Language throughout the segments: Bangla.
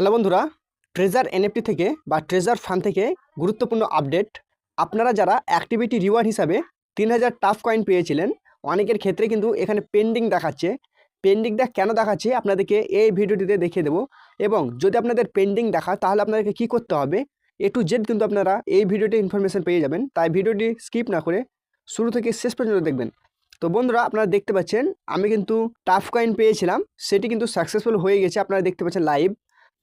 হ্যালো বন্ধুরা ট্রেজার এনএফটি থেকে বা ট্রেজার ফান্ড থেকে গুরুত্বপূর্ণ আপডেট আপনারা যারা অ্যাক্টিভিটি রিওয়ার্ড হিসাবে তিন হাজার টাফ কয়েন পেয়েছিলেন, অনেকের ক্ষেত্রে কিন্তু এখানে পেন্ডিং দেখাচ্ছে। পেন্ডিংটা কেন দেখাচ্ছে, আপনাদেরকে এই ভিডিওটিতে দেখিয়ে দেবো। এবং যদি আপনাদের পেন্ডিং দেখা, তাহলে আপনাদেরকে কি করতে হবে? এ টু জেড কিন্তু আপনারা এই ভিডিওতে ইনফরমেশন পেয়ে যাবেন। তাই ভিডিওটি স্কিপ না করে শুরু থেকে শেষ পর্যন্ত দেখবেন। তো বন্ধুরা, আপনারা দেখতে পাচ্ছেন, আমি কিন্তু টাফ কয়েন পেয়েছিলাম, সেটি কিন্তু সাকসেসফুল হয়ে গেছে। আপনারা দেখতে পাচ্ছেন লাইভ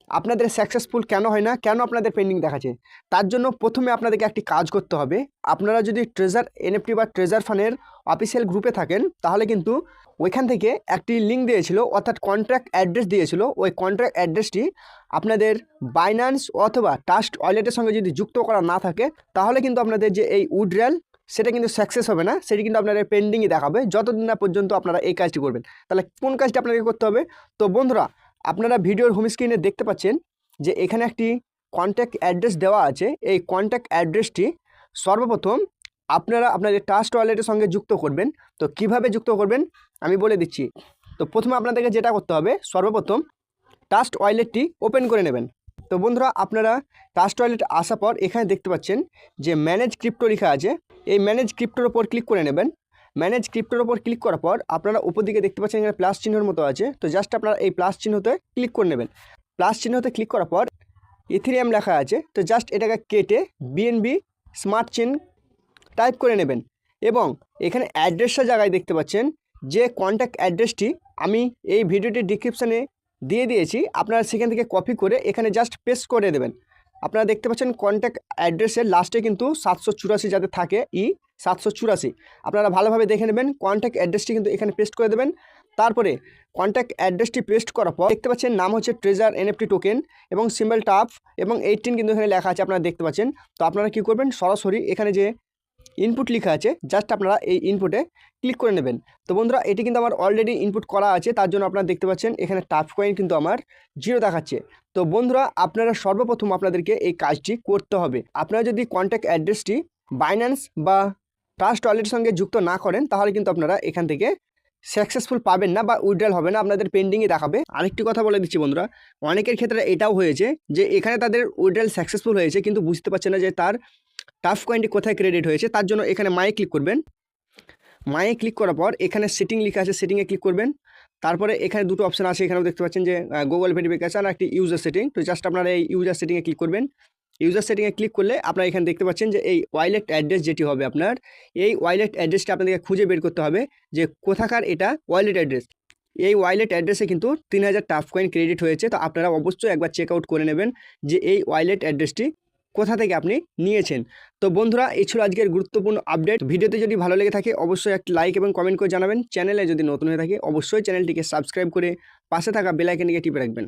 আপনাদের সাকসেসফুল কেন হয় না, কেন আপনাদের পেন্ডিং দেখাচ্ছে? তার জন্য প্রথমে আপনাদেরকে একটি কাজ করতে হবে। আপনারা যদি ট্রেজার এনএফটি বা ট্রেজার ফানের অফিসিয়াল গ্রুপে থাকেন, তাহলে কিন্তু ওইখান থেকে একটি লিঙ্ক দিয়েছিল, অর্থাৎ কন্ট্রাক্ট অ্যাড্রেস দিয়েছিল। ওই কন্ট্রাক্ট অ্যাড্রেসটি আপনাদের বাইন্যান্স অথবা টাস্ট ওয়ালেটের সঙ্গে যদি যুক্ত করা না থাকে, তাহলে কিন্তু আপনাদের যে এই উড্রেল সেটা কিন্তু সাকসেস হবে না। সেটি কিন্তু আপনাদের পেন্ডিংই দেখাবে। যতদিন না পর্যন্ত আপনারা এই কাজটি করবেন। তাহলে কোন কাজটি আপনাকে করতে হবে? তো বন্ধুরা আপনারা ভিডিওর হোম স্ক্রিনে দেখতে পাচ্ছেন যে এখানে একটি কন্ট্যাক্ট অ্যাড্রেস দেওয়া আছে। এই কন্ট্যাক্ট অ্যাড্রেসটি সর্বপ্রথম আপনারা আপনাদের ট্রাস্ট ওয়ালেটের সঙ্গে যুক্ত করবেন। তো কীভাবে যুক্ত করবেন? আমি বলে দিচ্ছি। তো প্রথমে আপনাদেরকে যেটা করতে হবে, সর্বপ্রথম ট্রাস্ট ওয়ালেটটি ওপেন করে নেবেন। তো বন্ধুরা, আপনারা টাস্ট ওয়ালেট আসার পর এখানে দেখতে পাচ্ছেন যে ম্যানেজ ক্রিপ্টো লেখা আছে। এই ম্যানেজ ক্রিপ্টোর ওপর ক্লিক করে নেবেন। ম্যানেজ ক্রিপ্টোর ওপর ক্লিক করার পর আপনারা উপর দিকে দেখতে পাচ্ছেন এখানে প্লাস চিহ্নের মতো আছে। তো জাস্ট আপনারা এই প্লাস চিহ্নতে ক্লিক করে নেবেন। প্লাস চিহ্নতে ক্লিক করার পর ইথিরিয়াম লেখা আছে। তো জাস্ট এটাকে কেটে বিএনবি স্মার্ট চেন টাইপ করে নেবেন। এবং এখানে অ্যাড্রেসটা জায়গায় দেখতে পাচ্ছেন যে কন্ট্যাক্ট অ্যাড্রেসটি আমি এই ভিডিওটির ডিসক্রিপশানে দিয়ে দিয়েছি। আপনারা সেখান থেকে কপি করে এখানে জাস্ট পেস্ট করে দেবেন। আপনারা দেখতে পাচ্ছেন কন্ট্যাক্ট অ্যাড্রেসের লাস্টে কিন্তু সাতশো চুরাশি যাতে থাকে ই সাতশো চুরাশি। আপনারা ভালোভাবে দেখে নেবেন কন্ট্যাক্ট অ্যাড্রেসটি কিন্তু এখানে পেস্ট করে দেবেন। তারপরে কন্ট্যাক্ট অ্যাড্রেসটি পেস্ট করার পর দেখতে পাচ্ছেন নাম হচ্ছে ট্রেজার এনএফটি টোকেন এবং সিম্বল টাফ এবং এইটিন কিন্তু এখানে লেখা আছে, আপনারা দেখতে পাচ্ছেন। তো আপনারা কী করবেন, সরাসরি এখানে যে ইনপুট লেখা আছে জাস্ট আপনারা এই ইনপুটে ক্লিক করে নেবেন। তো বন্ধুরা, এটি কিন্তু আমার অলরেডি ইনপুট করা আছে, তার জন্য আপনারা দেখতে পাচ্ছেন, এখানে টাফ কয়েন কিন্তু আমার জিরো দেখাচ্ছে। তো বন্ধুরা, আপনারা সর্বপ্রথম আপনাদেরকে এই কাজটি করতে হবে। আপনারা যদি কন্ট্যাক্ট অ্যাড্রেসটি বাইন্যান্স বা ট্রাস্ট ওয়ালেটের সঙ্গে যুক্ত না করেন, তাহলে কিন্তু আপনারা এখান থেকে সাকসেসফুল পাবেন না বা উইড্রল হবে না, আপনাদের পেন্ডিংয়ে দেখাবে। আরেকটি কথা বলে দিচ্ছি বন্ধুরা, অনেকের ক্ষেত্রে এটাও হয়েছে যে এখানে তাদের উইড্রল সাকসেসফুল হয়েছে, কিন্তু বুঝতে পারছে না যে তার টাফ কয়েনটি কোথায় ক্রেডিট হয়েছে, তার জন্য এখানে মায়ে ক্লিক করবেন। মায়ে ক্লিক করার পর এখানে সেটিং লেখা আছে সেটিংয়ে ক্লিক করবেন। তারপরে এখানে দুটো অপশান আছে, এখানেও দেখতে পাচ্ছেন যে গুগল ভেরিফিকেশান আর একটি ইউজার সেটিং তো জাস্ট আপনারা এই ইউজার সেটিংয়ে ক্লিক করবেন। ইউজার সেটিংয়ে ক্লিক করলে আপনারা এখানে দেখতে পাচ্ছেন যে এই ওয়াইলেট অ্যাড্রেস যেটি হবে আপনার, এই ওয়াইলেট অ্যাড্রেসটা আপনাদেরকে খুঁজে বের করতে হবে যে কোথাকার এটা ওয়াইলেট অ্যাড্রেস এই ওয়াইলেট অ্যাড্রেসে কিন্তু তিন হাজার টাফ কয়েন ক্রেডিট হয়েছে, তো আপনারা অবশ্যই একবার চেক আউট করে নেবেন যে এই ওয়াইলেট অ্যাড্রেসটি কোথা থেকে আপনি নিয়েছেন। তো বন্ধুরা, এই ছিল আজকের গুরুত্বপূর্ণ আপডেট ভিডিওতে যদি ভালো লেগে থাকে, অবশ্যই একটি লাইক এবং কমেন্ট করে জানাবেন। চ্যানেলে যদি নতুন হয়ে থাকে, অবশ্যই চ্যানেলটিকে সাবস্ক্রাইব করে পাশে থাকা বেলাইকেনটিকে টিপে রাখবেন।